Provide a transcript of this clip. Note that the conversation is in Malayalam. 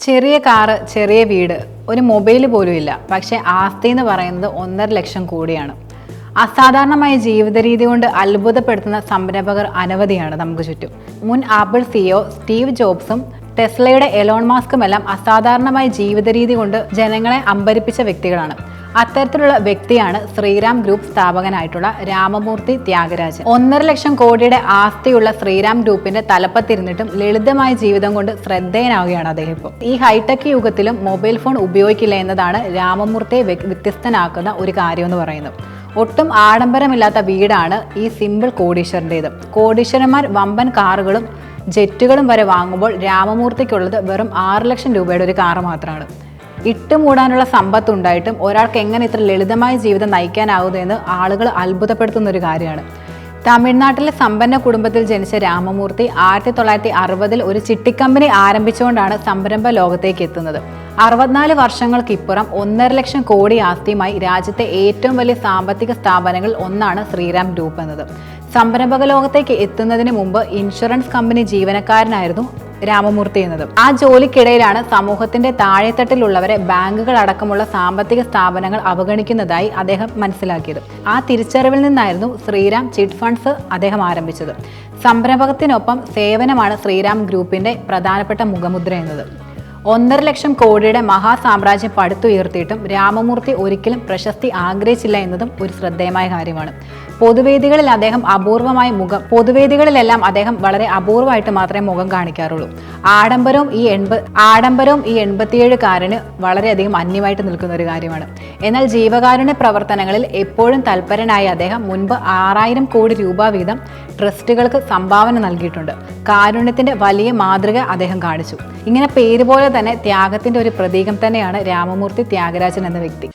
ചെറിയ കാറ് ചെറിയ വീട് ഒരു മൊബൈൽ പോലും ഇല്ല. പക്ഷേ ആസ്തി എന്ന് പറയുന്നത് ഒന്നര ലക്ഷം കൂടിയാണ്. അസാധാരണമായ ജീവിത രീതി കൊണ്ട് അത്ഭുതപ്പെടുത്തുന്ന സംരംഭകർ അനവധിയാണ് നമുക്ക് ചുറ്റും. മുൻ ആപ്പിൾ സിഇഒ സ്റ്റീവ് ജോബ്സും ടെസ്ലയുടെ എലോൺ മാസ്കുമെല്ലാം അസാധാരണമായ ജീവിത രീതി കൊണ്ട് ജനങ്ങളെ അമ്പരിപ്പിച്ച വ്യക്തികളാണ്. അത്തരത്തിലുള്ള വ്യക്തിയാണ് ശ്രീറാം ഗ്രൂപ്പ് സ്ഥാപകനായിട്ടുള്ള രാമമൂർത്തി ത്യാഗരാജൻ. ഒന്നര ലക്ഷം കോടിയുടെ ആസ്തിയുള്ള ശ്രീറാം ഗ്രൂപ്പിന്റെ തലപ്പത്തിരുന്നിട്ടും ലളിതമായ ജീവിതം കൊണ്ട് ശ്രദ്ധേയനാവുകയാണ് അദ്ദേഹം ഇപ്പോൾ. ഈ ഹൈടെക് യുഗത്തിലും മൊബൈൽ ഫോൺ ഉപയോഗിക്കില്ല എന്നതാണ് രാമമൂർത്തിയെ വ്യ- വ്യത്യസ്തനാക്കുന്ന ഒരു കാര്യം എന്ന് പറയുന്നത്. ഒട്ടും ആഡംബരമില്ലാത്ത വീടാണ് ഈ സിമ്പിൾ കോടീശ്വരന്റേത്. കോടീശ്വരന്മാർ വമ്പൻ കാറുകളും ജെറ്റുകളും വരെ വാങ്ങുമ്പോൾ രാമമൂർത്തിക്കുള്ളത് വെറും ആറ് ലക്ഷം രൂപയുടെ ഒരു കാറ് മാത്രമാണ് ഇട്ടുമൂടാനുള്ള സമ്പത്ത് ഉണ്ടായിട്ടും ഒരാൾക്ക് എങ്ങനെ ഇത്ര ലളിതമായ ജീവിതം നയിക്കാനാവുന്നതെന്ന് ആളുകൾ അത്ഭുതപ്പെടുത്തുന്ന ഒരു കാര്യമാണ്. തമിഴ്നാട്ടിലെ സമ്പന്ന കുടുംബത്തിൽ ജനിച്ച രാമമൂർത്തി ആയിരത്തി തൊള്ളായിരത്തി അറുപതിൽ ഒരു ചിട്ടിക്കമ്പനി ആരംഭിച്ചുകൊണ്ടാണ് സംരംഭ ലോകത്തേക്ക് എത്തുന്നത്. അറുപത്തിനാല് വർഷങ്ങൾക്കിപ്പുറം ഒന്നര ലക്ഷം കോടി ആസ്തിയുമായി രാജ്യത്തെ ഏറ്റവും വലിയ സാമ്പത്തിക സ്ഥാപനങ്ങളിൽ ഒന്നാണ് ശ്രീറാം ഗ്രൂപ്പ് എന്നത്. സംരംഭക ലോകത്തേക്ക് എത്തുന്നതിന് മുമ്പ് ഇൻഷുറൻസ് കമ്പനി ജീവനക്കാരനായിരുന്നു രാമമൂർത്തി എന്നതും. ആ ജോലിക്കിടയിലാണ് സമൂഹത്തിന്റെ താഴെത്തട്ടിലുള്ളവരെ ബാങ്കുകൾ അടക്കമുള്ള സാമ്പത്തിക സ്ഥാപനങ്ങൾ അവഗണിക്കുന്നതായി അദ്ദേഹം മനസ്സിലാക്കിയത്. ആ തിരിച്ചറിവിൽ നിന്നായിരുന്നു ശ്രീരാം ചിറ്റ് ഫണ്ട്സ് അദ്ദേഹം ആരംഭിച്ചത്. സംരംഭകത്തിനൊപ്പം സേവനമാണ് ശ്രീരാം ഗ്രൂപ്പിന്റെ പ്രധാനപ്പെട്ട മുഖമുദ്ര എന്നത്. ഒന്നര ലക്ഷം കോടിയുടെ മഹാസാമ്രാജ്യം പടുത്തുയർത്തിയിട്ടും രാമമൂർത്തി ഒരിക്കലും പ്രശസ്തി ആഗ്രഹിച്ചില്ല എന്നതും ഒരു ശ്രദ്ധേയമായ കാര്യമാണ്. പൊതുവേദികളിൽ അദ്ദേഹം അപൂർവമായ മുഖം പൊതുവേദികളിലെല്ലാം അദ്ദേഹം വളരെ അപൂർവമായിട്ട് മാത്രമേ മുഖം കാണിക്കാറുള്ളൂ. ആഡംബരവും ഈ എൺപ ആഡംബരവും ഈ എൺപത്തിയേഴുകാരന് വളരെയധികം അന്യമായിട്ട് നിൽക്കുന്ന ഒരു കാര്യമാണ്. എന്നാൽ ജീവകാരുണ്യ പ്രവർത്തനങ്ങളിൽ എപ്പോഴും തൽപരനായ അദ്ദേഹം മുൻപ് ആറായിരം കോടി രൂപ വീതം ട്രസ്റ്റുകൾക്ക് സംഭാവന നൽകിയിട്ടുണ്ട്. കാരുണ്യത്തിന്റെ വലിയ മാതൃക അദ്ദേഹം കാണിച്ചു. ഇങ്ങനെ പേര് പോലെ തന്നെ ത്യാഗത്തിന്റെ ഒരു പ്രതീകം തന്നെയാണ് രാമമൂർത്തി ത്യാഗരാജൻ എന്ന വ്യക്തി.